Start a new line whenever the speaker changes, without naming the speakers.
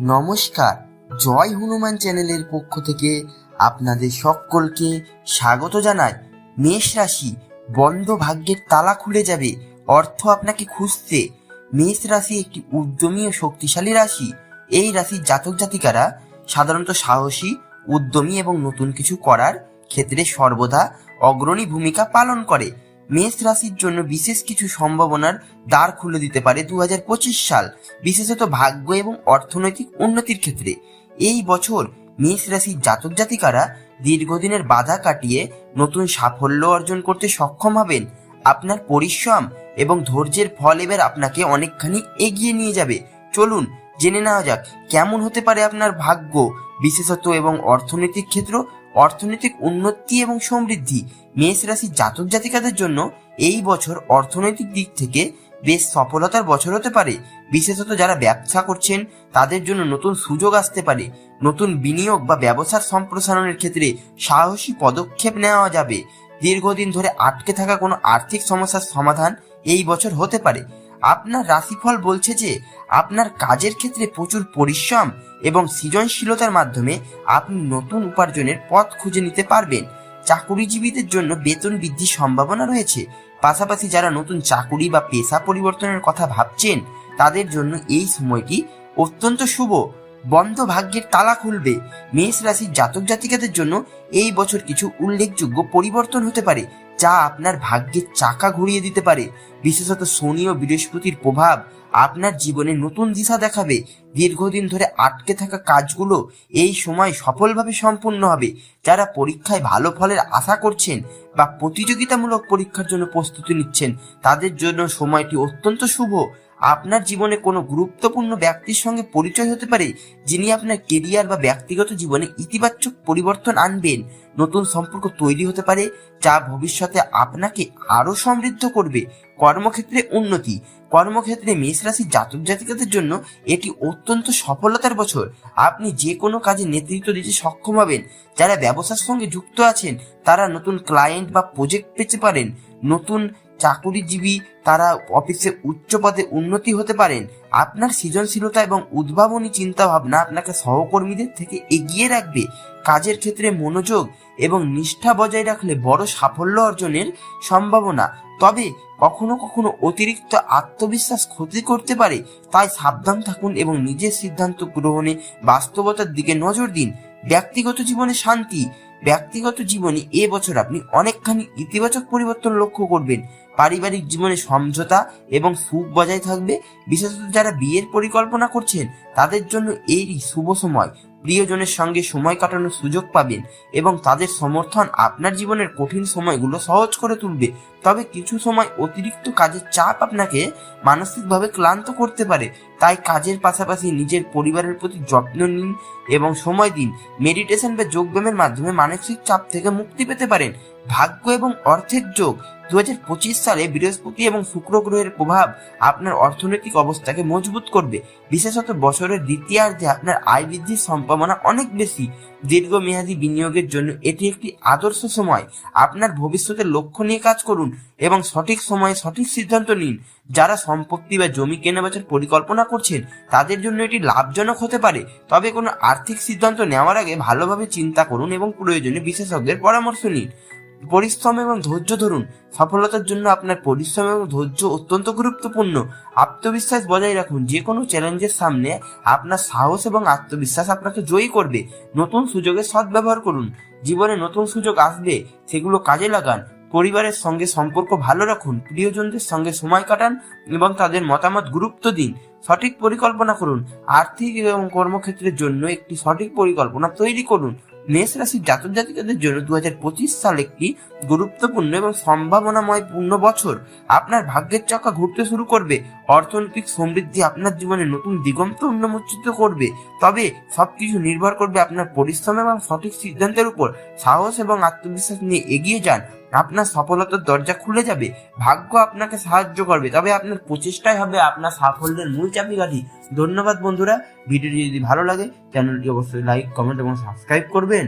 নমস্কার, জয় হনুমান চ্যানেলের পক্ষ থেকে আপনাদের সকলকে স্বাগত জানাই। মেষ রাশি, বন্ধ ভাগ্যের তালা খুলে যাবে, অর্থ আপনাকে খুঁজতে। মেষ রাশি একটি উদ্যমী ও শক্তিশালী রাশি। এই রাশির জাতক জাতিকারা সাধারণত সাহসী, উদ্যমী এবং নতুন কিছু করার ক্ষেত্রে সর্বদা অগ্রণী ভূমিকা পালন করে। মেষ রাশির জন্য বিশেষ কিছু সম্ভাবনার দ্বার খুলে দিতে পারে দু হাজার পঁচিশ সাল, বিশেষত ভাগ্য এবং অর্থনৈতিক উন্নতির ক্ষেত্রে। এই বছর মেষ রাশির জাতক জাতিকারা দীর্ঘদিনের বাধা কাটিয়ে নতুন সাফল্য অর্জন করতে সক্ষম হবেন। আপনার পরিশ্রম এবং ধৈর্যের ফল এবার আপনাকে অনেকখানি এগিয়ে নিয়ে যাবে। চলুন জেনে নেওয়া যাক, কেমন হতে পারে আপনার ভাগ্য, বিশেষত এবং অর্থনৈতিক ক্ষেত্র, অর্থনৈতিক উন্নতি এবং সমৃদ্ধি। মেষ রাশির জাতক জাতিকাদের জন্য এই বছর অর্থনৈতিক দিক থেকে বেশ সফলতার বছর হতে পারে। বিশেষত যারা ব্যবসা করছেন, তাদের জন্য নতুন সুযোগ আসতে পারে। নতুন বিনিয়োগ বা ব্যবসার সম্প্রসারণের ক্ষেত্রে সাহসী পদক্ষেপ নেওয়া যাবে। দীর্ঘদিন ধরে আটকে থাকা কোনো আর্থিক সমস্যার সমাধান এই বছর হতে পারে। আপনার রাশিফল বলছে যে, আপনার কাজের ক্ষেত্রে প্রচুর পরিশ্রম এবং সৃজনশীলতার মাধ্যমে আপনি নতুন উপার্জনের পথ খুঁজে নিতে পারবেন। চাকুরিজীবীদের জন্য বেতন বৃদ্ধির সম্ভাবনা রয়েছে। পাশাপাশি যারা নতুন চাকুরি বা পেশা পরিবর্তনের কথা ভাবছেন, তাদের জন্য এই সময়টি অত্যন্ত শুভ। বন্ধ ভাগ্যের তালা খুলবে। মেষ রাশির জাতক জাতিকাদের জন্য এই বছর কিছু উল্লেখযোগ্য পরিবর্তন হতে পারে। যা আপনার ভাগ্যের চাকা ঘুরিয়ে দিতে পারে। বিশেষত শনি ও বৃহস্পতির প্রভাব আপনার জীবনে নতুন দিশা দেখাবে। দীর্ঘদিন ধরে আটকে থাকা কাজগুলো এই সময় সফলভাবে সম্পূর্ণ হবে। যারা পরীক্ষায় ভালো ফলের আশা করছেন বা প্রতিযোগিতামূলক পরীক্ষার জন্য প্রস্তুতি নিচ্ছেন, তাদের জন্য সময়টি অত্যন্ত শুভ। আপনার জীবনে কোনো গুরুত্বপূর্ণ ব্যক্তির সঙ্গে পরিচয় হতে পারে যিনি আপনার কেরিয়ার বা ব্যক্তিগত জীবনে ইতিবাচক পরিবর্তন আনবেন। নতুন সম্পর্ক তৈরি হতে পারে যা ভবিষ্যতে আপনাকে আরও সমৃদ্ধ করবে। কর্মক্ষেত্রে উন্নতি। কর্মক্ষেত্রে মেষ রাশির জাতক জাতিকাদের জন্য এটি অত্যন্ত সফলতার বছর। আপনি যে কোনো কাজে নেতৃত্ব দিতে সক্ষম হবেন। যারা ব্যবসার সঙ্গে যুক্ত আছেন, তারা নতুন ক্লায়েন্ট বা প্রজেক্ট পেতে পারেন। নতুন চাকুরিজীবী তারা অফিসে উচ্চ পদে উন্নতি হতে পারেন। আপনার সৃজনশীলতা এবং উদ্ভাবনী চিন্তা ভাবনা আপনাকে সহকর্মীদের থেকে এগিয়ে রাখবে। কাজের ক্ষেত্রে মনোযোগ এবং নিষ্ঠা বজায় রাখলে বড় সাফল্য অর্জনের সম্ভাবনা। তবে কখনো কখনো অতিরিক্ত আত্মবিশ্বাস ক্ষতি করতে পারে। তাই সাবধান থাকুন এবং নিজের সিদ্ধান্ত গ্রহণে বাস্তবতার দিকে নজর দিন। ব্যক্তিগত জীবনে শান্তি ব্যক্তিগত জীবনে এ বছর আপনি অনেকখানি ইতিবাচক পরিবর্তন লক্ষ্য করবেন। পারিবারিক জীবনে সমঝোতা এবং সুখ বজায় থাকবে। বিশেষত যারা বিয়ের পরিকল্পনা করছেন, তাদের জন্য এই শুভ সময়। প্রিয়জনের সঙ্গে সময় কাটানোর সুযোগ পাবেন এবং তাদের সমর্থন আপনার জীবনের কঠিন সময়গুলো সহজ করে তুলবে। তবে কিছু সময় অতিরিক্ত কাজের চাপ আপনাকে মানসিকভাবে ক্লান্ত করতে পারে। তাই কাজের পাশাপাশি নিজের পরিবারের প্রতি যত্ন নিন এবং সময় দিন। মেডিটেশন বা যোগব্যায়ামের মাধ্যমে মানসিক চাপ থেকে মুক্তি পেতে পারেন। ভাগ্য এবং অর্থের যোগ। দু হাজার পঁচিশ সালে বৃহস্পতি এবং শুক্র গ্রহের প্রভাব আপনার অর্থনৈতিক অবস্থাকে মজবুত করবে। বিশেষত বছরের দ্বিতীয়ার্ধে আপনার আয় বৃদ্ধির সম্ভাবনা অনেক বেশি। দীর্ঘমেয়াদী বিনিয়োগের জন্য এটি একটি আদর্শ সময়। আপনার ভবিষ্যতের লক্ষ্য নিয়ে কাজ করুন এবং সঠিক সময়ে সঠিক সিদ্ধান্ত নিন। যারা সম্পত্তি বা জমি কেনাবেচার পরিকল্পনা করছেন, তাদের জন্য এটি লাভজনক হতে পারে। তবে কোনো আর্থিক সিদ্ধান্ত নেওয়ার আগে ভালোভাবে চিন্তা করুন এবং প্রয়োজনে বিশেষজ্ঞের পরামর্শ নিন। পরিশ্রম এবং ধৈর্য ধরুন। সফলতার জন্য আপনার পরিশ্রম এবং ধৈর্য অত্যন্ত গুরুত্বপূর্ণ। আত্মবিশ্বাস বজায় রাখুন। যে কোনো চ্যালেঞ্জের সামনে আপনার সাহস এবং আত্মবিশ্বাস আপনাকে জয়ী করবে। নতুন সুযোগের সদ্ব্যবহার করুন। জীবনে নতুন সুযোগ আসবে সেগুলো কাজে লাগান। পরিবারের সঙ্গে সম্পর্ক ভালো রাখুন। প্রিয়জনদের সঙ্গে সময় কাটান এবং তাদের মতামত গুরুত্ব দিন। সঠিক পরিকল্পনা করুন। আর্থিক এবং কর্মক্ষেত্রের জন্য একটি সঠিক পরিকল্পনা তৈরি করুন। মেষ রাশির জাতক জাতিকাদের জন্য দু সাল একটি গুরুত্বপূর্ণ এবং সম্ভাবনাময় পূর্ণ বছর। আপনার ভাগ্যের চাকা ঘুরতে শুরু করবে, অর্থনৈতিক সমৃদ্ধি আপনার জীবনে নতুন দিগন্ত উন্মোচিত করবে, তবে সবকিছু নির্ভর করবে আপনার পরিশ্রম এবং সঠিক সিদ্ধান্তের উপর। সাহস এবং আত্মবিশ্বাস নিয়ে এগিয়ে যান আপনার সফলতার দরজা খুলে যাবে, ভাগ্য আপনাকে সাহায্য করবে। তবে আপনার প্রচেষ্টাই হবে আপনার সাফল্যের মূল চাবিকাঠি। ধন্যবাদ বন্ধুরা, ভিডিওটি যদি ভালো লাগে, চ্যানেলটি অবশ্যই লাইক কমেন্ট এবং সাবস্ক্রাইব করবেন।